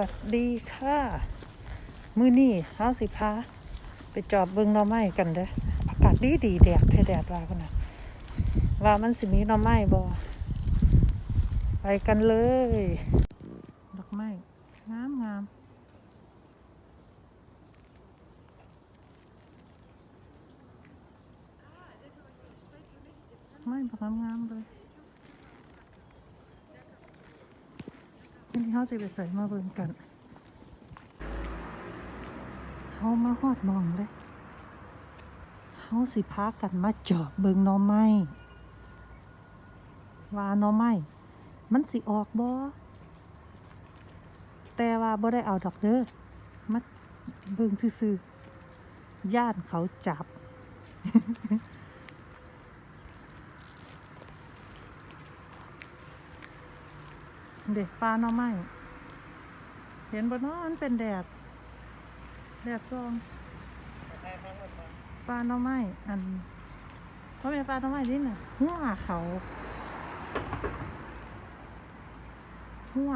วัสดีค่ะ มือนี่เฮาสิพาไปจอบเบิ่งหน่อไม้กันเด้ออากาศดีดีแดดแท้แดดว่ากันนะว่ามันสิมีหน่อไม้บ่ไปกันเลย ดอกไม้งามงามไม่บอกงามเลยทีนี้ เขาจะไปใส่มาเบิ่งกันเขามาฮอดมองเลยเขาสิพากันมาจอบเบิงน่อไม้ว่าน่อไม้มันสิออกบ่แต่ว่าบ่ได้เอาดอกเด้อมาเบิงซื่อๆย่านเขาจับ เด็กปลาหน่อไม้เห็นบ่เนาะมันเป็นแดด แดดซองปลาหน่อไม้อันเพราะเป็นปลาหน่อไม้นี่น่ะหัวเขาหัว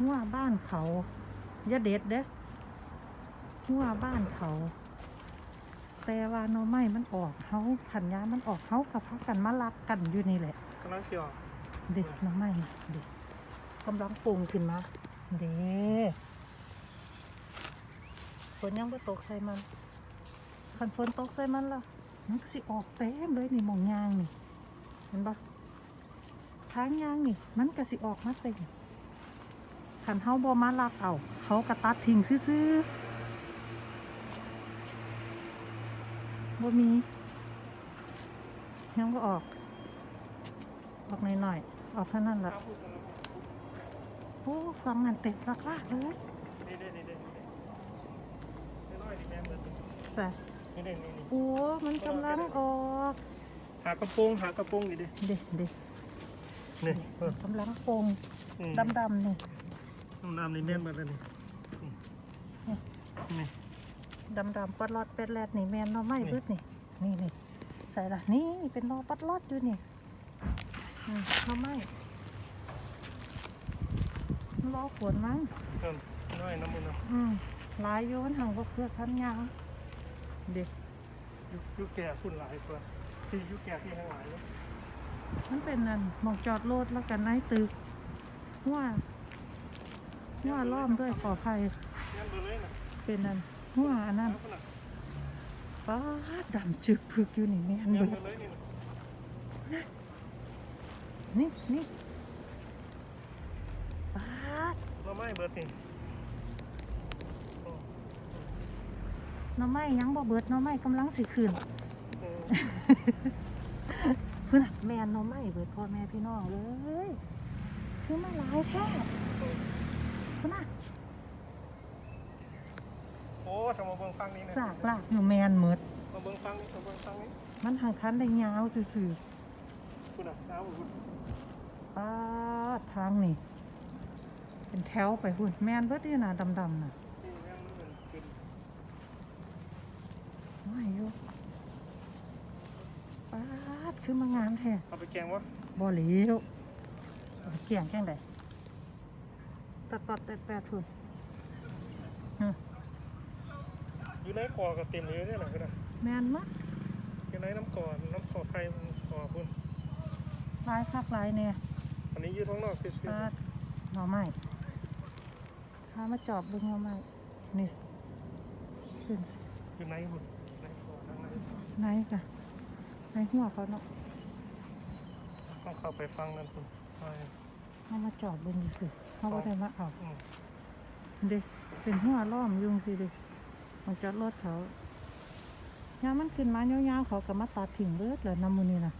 หัวบ้านเขาอย่าเด็ดเด้อหัวบ้านเขา แต่ว่าหน่อไม้มันออกเขาขันยามันออกเขากับพักกันมาลักกันอยู่นี่แหละกำลังเสียวเด็กน้ำไหม้นะเด็ก กำลังปรุงขึ้นมาเด็กฝนยังไม่ตกใส่มันคันฝนตกใส่มันล่ะมันก็สิออกเต็มเลยนี่หมองยางนี่ เห็นปะทางยางนี่ มันก็สิออกมาเต็มคันเฮาบ่มาลักเอา เขากระตัดทิ้งซื่อบ่มี ยังก็ออก ออกหน่อยๆออกเท่านั้นแหละ น้ำพูดกันแล้ว โอ้ฟังนั่นเต็มลากๆเลยนี่เด้นี่เด้นี่เด้นี่น้อยดิแม่เบิดแต่นี่เด้นี่นี่โอ้มันกำลังออกหากระโปรงหากระโปรงนี่เด้เด็กเด็กนี่เออกำลังโปงอืมดำๆนี่น้ำนี่แม่นเบิดแล้วนี่นี่นี่ดำๆปัดลอดเป็ดแรดนี่แมนเนาะไม่เบิดนี่นี่นี่ใส่ละนี่เป็นนอปัดลอดอยู่นี่อืมเนาะไม่ รอฝนมั้งเพิ่มน้อยน้ำมันเนาะอืมหลายอยู่มันห่างก็เพื่อพันยางเด็กยุคยุคแก่ฝุ่นหลายตัวที่ยุคแก่ที่ทั้งหลายเนาะมันเป็นนั่นหมองจอดรถแล้วกันนายตึกหัว่าหัว่าล้อมด้วยขออภัยแม่นเบิดเลยน่ะเป็นนั่นหัวอันนั้นน้ำพุ่นน่ะป้าดดำจึกพึกอยู่นี่แม่นแม่นเบิเบิดดเลยนี่น่ะนี่นี่ ป้าดเราไม่เบิดนี่โอ้หน้อไม้ยังบ่เบิดหน้อไม้กำลังสิขึ้นเออเพื่อนแม่นหน้อไม้เบิดพ่อแม่พี่น้องเลยคือมาหลายแท้เพื่อนน่ะโอ้ทำมาเบิ่งฟังนี้นะสากลากอยู่แมนเมิดมาเบิ่งฟังนี้มาเบิ่งฟังนี้มันห่างคันได้ยาวซื่อคุณน่ะน้ำอุ่นๆป้าดทางนี่ เป็นแถวไปหุ่นแมนเบิดนี่น่ะดำๆน่ะนี่แม่นมันเป็นขึ้นไม่อยู่ป้าดคือมางานแท้เอาไปแกงวะบ่เหลียวเอาไปเกี่ยงแจ้งไดตัดปัดแปดแปดพุ่นอยู่ในกอกับเต็มเลยเนี่ยแหละคุณน่ะแมนมะอยู่ในน้ำก่อนน้ำขอไข่มันขอพุ่นลายคักลายเนี่ยอันนี้ยืดท้องนอกคือปาดหน่อไม้พามาจอบเบึงหน่อไม้นี่ขึ้นอยู่ในหุ่นในคอทั้งในไหนกะในหัวเขาเนาะต้องเข้าไปฟังนั่นคุณใช่เอามาจอบเบึงดูสิเขาบ่ได้มาเอาอืมเด็กเป็นหัวล้อมยุงสิเด็กมันจอดรถเขายามมันขึ้นมายาวๆเขาก็มาตัดถิ่งเบิดเลยน้ำมูนี่นะ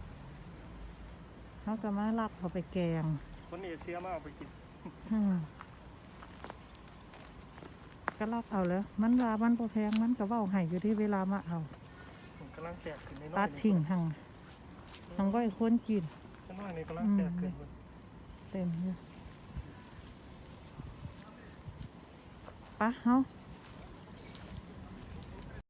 เขาก็มาลักเขาไปแกงคนเอเชียมาเอาไปกินอืม ก็ลักเอาแล้ว มันว่ามันบ่แพงมันก็เว้าให้อยู่ที่เวลามาเอามันกำลังแตกขึ้นในน้อยตัดทิ้งหังหังก็ไอ้คนกินในน้อยนี่กำลังแตกขึ้นเต็มเลยปะเฮา